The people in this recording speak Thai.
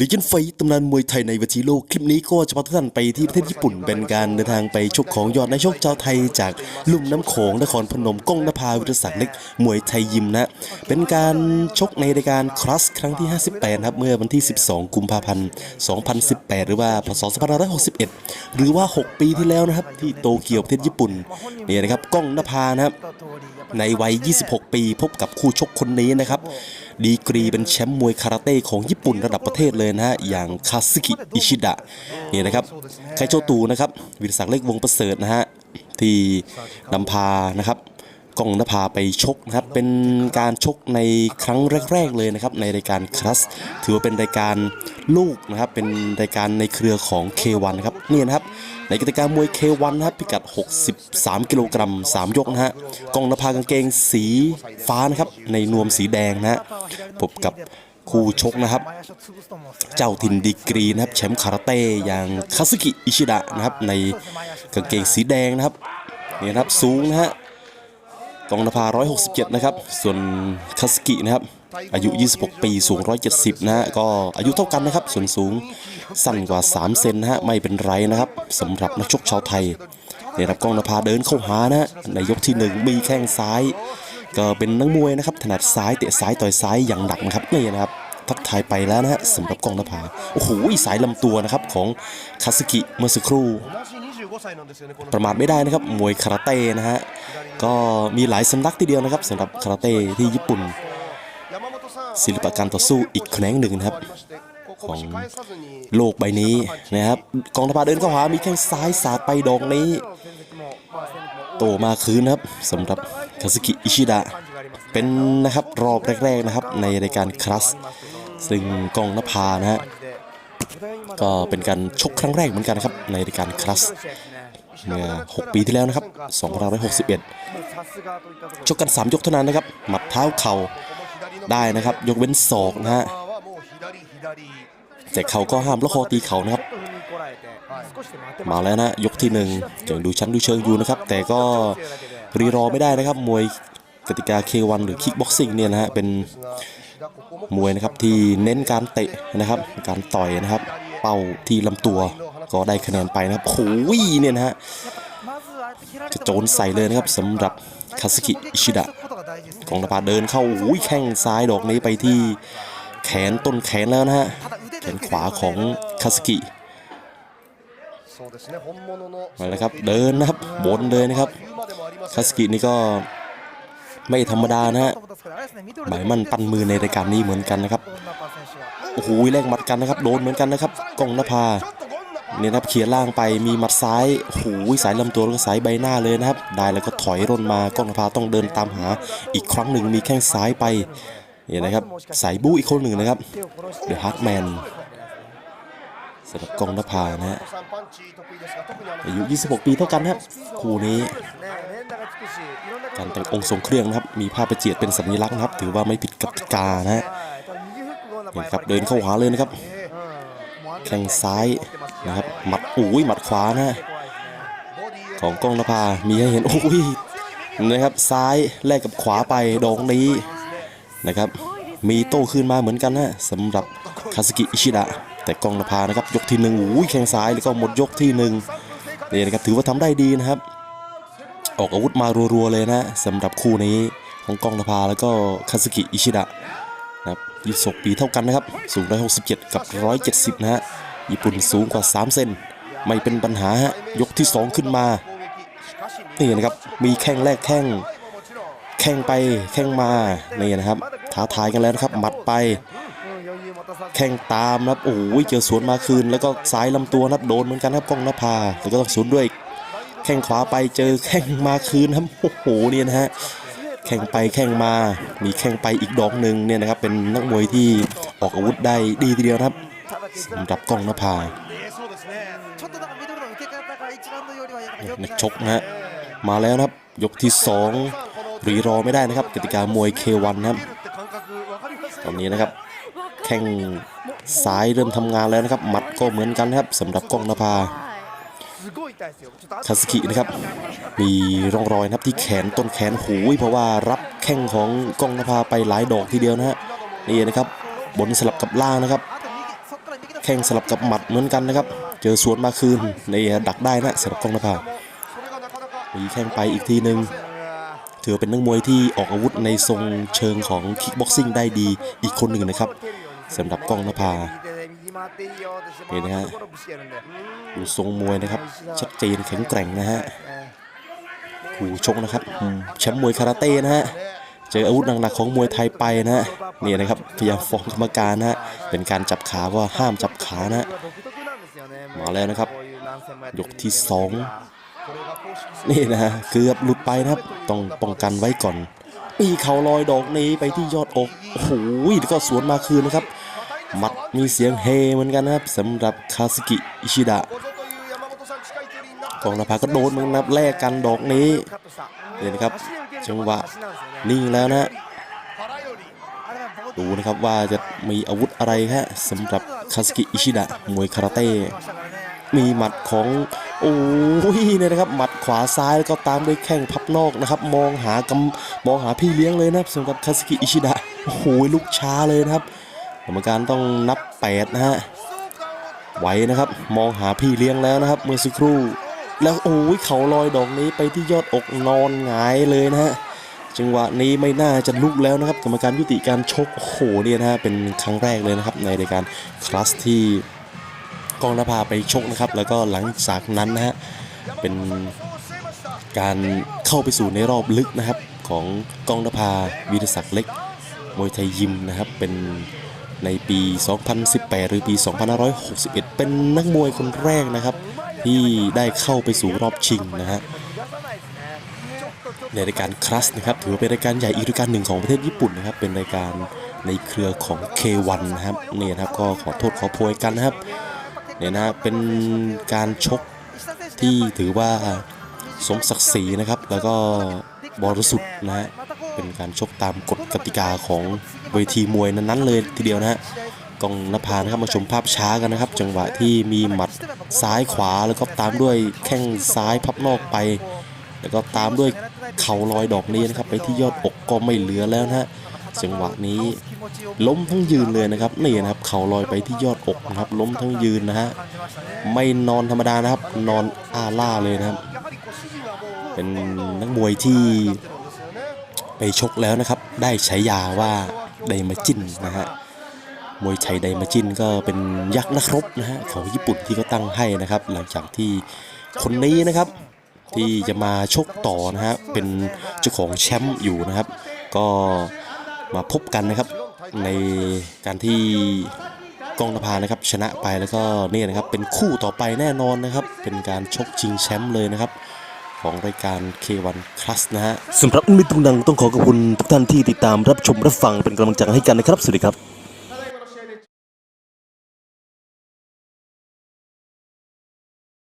ลิจินไฟตำนานมวยไทยในเวทีโลก คลิปนี้ก็จะพาทุกท่านไปที่ประเทศญี่ปุ่น เป็นการเดินทางไปชกของยอดนักชกชาวไทยจากลุ่มน้ำโขงนครพนมก้องนภาวิทยาศักดิ์เล็กมวยไทยยิมนะ เป็นการชกในรายการครัสครั้งที่ 58 ครับ เมื่อวันที่ 12 กุมภาพันธ์ 2018 หรือว่าพศ2561 หรือว่า 6 ปีที่แล้วนะครับ ที่โตเกียวประเทศญี่ปุ่นเนี่ยนะครับก้องนภานะครับในวัย 26 ปีพบกับคู่ชกคนนี้นะครับ ดีกรีเป็นแชมป์มวยคาราเต้ของญี่ปุ่นระดับประเทศเลยนะฮะอย่างคาซึกิอิชิดะนี่นะครับไคโจตูนะครับวิรศักดิ์เล็กวงประเสริฐนะฮะที่นำพานะครับ กล้องนภาไปชกนะครับ เป็นการชกในครั้งแรก ๆ เลยนะครับ ในรายการคลัส ถือว่าเป็นรายการลูกนะครับ เป็นรายการในเครือของ K1 นครับนี่นะครับในกติกามวย K1 นะครับพิกัด 63 กิโลกรัม 3 ยกนะฮะกองนภากางเกงสีฟ้านะครับ ในนวมสีแดงนะฮะพบกับคู่ชกนะครับ เจ้าถิ่นดีกรีนะครับแชมป์คาราเต้อย่างคาซึกิอิชิดะนะครับในกางเกงสีแดงนะครับนี่นะครับสูงนะฮะ องนภา 167 นะครับ ส่วนคาซึกินะครับ อายุ 26 ปี สูง 170 นะฮะ ก็อายุเท่ากันนะครับ ส่วนสูงสั้นกว่า 3 เซนนะฮะ ไม่เป็นไรนะครับสำหรับนักชกชาวไทยเนี่ยครับกองนภาเดินเข้าหานะฮะในยกที่ 1 มีแข้งซ้าย ก็เป็นนักมวยนะครับ ถนัดซ้ายเตะซ้ายต่อยซ้ายอย่างหนักนะครับนี่นะครับทักทายไปแล้วนะฮะสำหรับกองนภา โอ้โหสายลำตัวนะครับของคาสกิเมื่อสักครู่ ประมาทไม่ได้นะครับมวยคาราเต้นะฮะก็มีหลายสำนักทีเดียวนะครับสำหรับคาราเต้ที่ญี่ปุ่น ศิลปะการต่อสู้อีกแขนงหนึ่งนะครับ ของโลกใบนี้นะครับกองทัพเดินเข้าหามีแข้งซ้ายสาดไปดอกนี้ โตมาคืนนะครับสำหรับคาซึกิอิชิดะเป็นนะครับรอบแรกๆนะครับในรายการคลัสซึ่งกองนภานะฮะ ก็เป็นการชกครั้งแรกเหมือนกันนะครับในรายการคลัสเมื่อ6ปีที่แล้วนะครับ2561ชกกัน 3 ยกเท่านั้นนะครับ หมัดเท้าเข่าได้นะครับ ยกเว้นศอกนะฮะแต่เขาก็ห้ามแล้วคอตีเขานะครับ มาแล้วนะ ยกที่หนึ่งยังดูชั้นดูเชิงอยู่นะครับ แต่ก็รีรอไม่ได้นะครับ มวยกติกา K1 หรือคิกบ็อกซิ่งเนี่ยนะฮะเป็นมวยนะครับที่เน้นการเตะนะครับ การต่อยนะครับ เป้าที่ลำตัวก็ได้คะแนนไปนะครับโอ้ยเนี่ยนะฮะกระโจนใส่เลยนะครับสำหรับคาสึกิอิชิดะกองนภาเดินเข้าอุ้ยแข้งซ้ายดอกนี้ไปที่แขนต้นแขนแล้วนะฮะแขนขวาของคาสึกิมาแล้วครับเดินนะครับบนเลยนะครับคาสึกินี่ก็ไม่ธรรมดานะฮะ หมายมั่นปั้นมือในรายการนี้เหมือนกันนะครับโอ้โหแลกหมัดกันนะครับโดนเหมือนกันนะครับกองนภาเนี่ยนะครับเขียล่างไปมีหมัดซ้ายโอ้โหูสายลำตัวแล้วก็สายใบหน้าเลยนะครับ ได้แล้วก็ถอยร่นมากล้องนภาต้องเดินตามหา อีกครั้งหนึ่งมีแข้งซ้ายไปเนี่ยนะครับสายบู๊อีกคนหนึ่งนะครับเดอะฮาร์ดแมนสำหรับกล้องนภานะฮะอายุ 26 ปีเท่ากันนะครับคู่นี้ การแต่งองค์ทรงเครื่องนะครับ มีผ้าประเจียดเป็นสัญลักษณ์นะครับ ถือว่าไม่ผิดกติกานะฮะนี่ครับเดินเข้าหาเลยนะครับ แข้งซ้ายนะครับ หมัดอุ้ยหมัดขวานะของกล้องนภา มีให้เห็นโอ้ยนะครับซ้ายแลกกับขวาไปดอกนี้นะครับ มีโต้คืนมาเหมือนกันนะสำหรับคาสกิอิชิดะแต่กล้องนภานะครับยกที่หนึ่งอุ้ยแข้งซ้ายแล้วก็หมดยกที่หนึ่งนี่นะครับถือว่าทำได้ดีนะครับ ออกอาวุธมารัวๆเลยนะสำหรับคู่นี้ของกองนภาแล้วก็คาสกิอิชิดะนะครับยี่สิบปีเท่ากันนะครับ สูง 167 กับ 170 นะฮะ ญี่ปุ่นสูงกว่า 3 เซน ไม่เป็นปัญหาฮะ ยกที่ 2 ขึ้นมา นี่นะครับ มีแข้งแรกแข้ง แข้งไป แข้งมา นี่นะครับ ท้าทายกันแล้วนะครับ หมัดไป แข้งตามนะครับ โอ้ยเจอสวนมาคืน แล้วก็ซ้ายลำตัวนะครับ โดนเหมือนกันครับกล้องนภา แล้วก็ต้องสวนด้วย แข้งขวาไปเจอแข้งมาคืนครับโอ้โหเนี่ยนะฮะแข่งไปแข่งมา มีแข่งไปอีกดอกหนึ่งเนี่ยนะครับ เป็นนักมวยที่ออกอาวุธได้ดีทีเดียวครับสำหรับกล้องนภานักชกนะฮะ มาแล้วนะครับ ยกที่2รีรอไม่ได้นะครับกติกามวย K1 นะครับ ตอนนี้นะครับ แข้งซ้ายเริ่มทำงานแล้วนะครับ หมัดก็เหมือนกันครับสำหรับกล้องนภา คาสกินะครับ มีร่องรอยนะครับที่แขนต้นแขนหูเพราะว่ารับแข้งของกล้องนภาไปหลายดอกทีเดียวนะฮะนี่นะครับ บนสลับกับล่างนะครับ แข้งสลับกับหมัดเหมือนกันนะครับ เจอสวนมาคืนในดักได้นะสำหรับกล้องนภามีแข้งไปอีกทีหนึ่งถือเป็นนักมวยที่ออกอาวุธในทรงเชิงของคิกบ็อกซิ่งได้ดีอีกคนหนึ่งนะครับสำหรับกล้องนภา นี่นะฮะดูทรงมวยนะครับ ชัดเจนแข็งแกร่งนะฮะผู้ชกนะครับอืมแชมป์มวยคาราเต้นะฮะเจออาวุธหนักๆของมวยไทยไปนะฮะนี่นะครับพยายามฟ้องกรรมการนะฮะเป็นการจับขาว่าห้ามจับขานะฮะมาแล้วนะครับ ยกที่สองนี่นะฮะเกือบหลุดไปนะครับ ต้องป้องกันไว้ก่อนมีเข่าลอยดอกนี้ไปที่ยอดอกโอ้โหแล้วก็สวนมาคืนนะครับ หมัดมีเสียงเฮเหมือนกันนะครับสำหรับคาสกิอิชิดะกองนภาก็โดนมือนกันนับแลกกันดอกนี้นี่นะครับจังหวะนิ่งแล้วนะฮะดูนะครับว่าจะมีอาวุธอะไรฮะสำหรับคาสกิอิชิดะมวยคาราเต้มีหมัดของโอ้ยเนี่ยนะครับหมัดขวาซ้ายแล้วก็ตามด้วยแข้งพับนอกนะครับ มองหากำมองหาพี่เลี้ยงเลยนะครับสำหรับคาสกิอิชิดะโอ้โหลุกช้าเลยนะครับ กรรมการต้องนับแปดนะฮะไหวนะครับ มองหาพี่เลี้ยงแล้วนะครับ เมื่อสักครู่ แล้วโอ้ยเขาลอยดอกนี้ไปที่ยอดอกนอนหงายเลยนะฮะจังหวะนี้ไม่น่าจะลุกแล้วนะครับ กรรมการยุติการชกโอ้โหเนี่ยนะฮะเป็นครั้งแรกเลยนะครับในรายการคลาสที่กองนภาไปชกนะครับ แล้วก็หลังจากนั้นนะฮะเป็นการเข้าไปสู่ในรอบลึกนะครับ ของกองนภาวีรศักดิ์เล็กมวยไทยยิมนะครับเป็น ในปี 2018 หรือปี 2561 เป็นนักมวยคนแรกนะครับ ที่ได้เข้าไปสู่รอบชิงนะฮะในรายการคลัสนะครับถือว่าเป็นรายการใหญ่อีกรายการหนึ่งของประเทศญี่ปุ่นนะครับ เป็นรายการในเครือของ K1 นะครับเนี่ยนะครับก็ขอโทษขอโพยกันนะครับเนี่ยนะเป็นการชกที่ถือว่าสมศักดิ์ศรีนะครับ แล้วก็บริสุทธิ์นะฮะเป็นการชกตามกฎกติกาของ เวทีมวยนั้นๆเลยทีเดียวนะฮะกองนภานะครับมาชมภาพช้ากันนะครับ จังหวะที่มีหมัดซ้ายขวาแล้วก็ตามด้วยแข้งซ้ายพับนอกไป แล้วก็ตามด้วยเข่าลอยดอกนี้นะครับ ไปที่ยอดอกก็ไม่เหลือแล้วนะฮะจังหวะนี้ล้มทั้งยืนเลยนะครับนี่นะครับ เข่าลอยไปที่ยอดอกนะครับ ล้มทั้งยืนนะฮะไม่นอนธรรมดานะครับ นอนอาล่าเลยนะครับ เป็นนักมวยที่ไปชกแล้วนะครับ ได้ฉายาว่า ไดมาจินนะฮะมวยไทยไดมาจินก็เป็นยักษ์นักรบนะฮะของญี่ปุ่นที่เขาตั้งให้นะครับ หลังจากที่คนนี้นะครับ ที่จะมาชกต่อนะฮะเป็นเจ้าของแชมป์อยู่นะครับ ก็มาพบกันนะครับในการที่กองนภานะครับชนะไปแล้วก็เนี่ยนะครับเป็นคู่ต่อไปแน่นอนนะครับ เป็นการชกชิงแชมป์เลยนะครับ ของรายการ K1 Class นะฮะสำหรับมิตรตุงดังต้องขอขอบคุณทุกท่านที่ติดตามรับชมรับฟังเป็นกำลังใจให้กันนะครับ สวัสดีครับ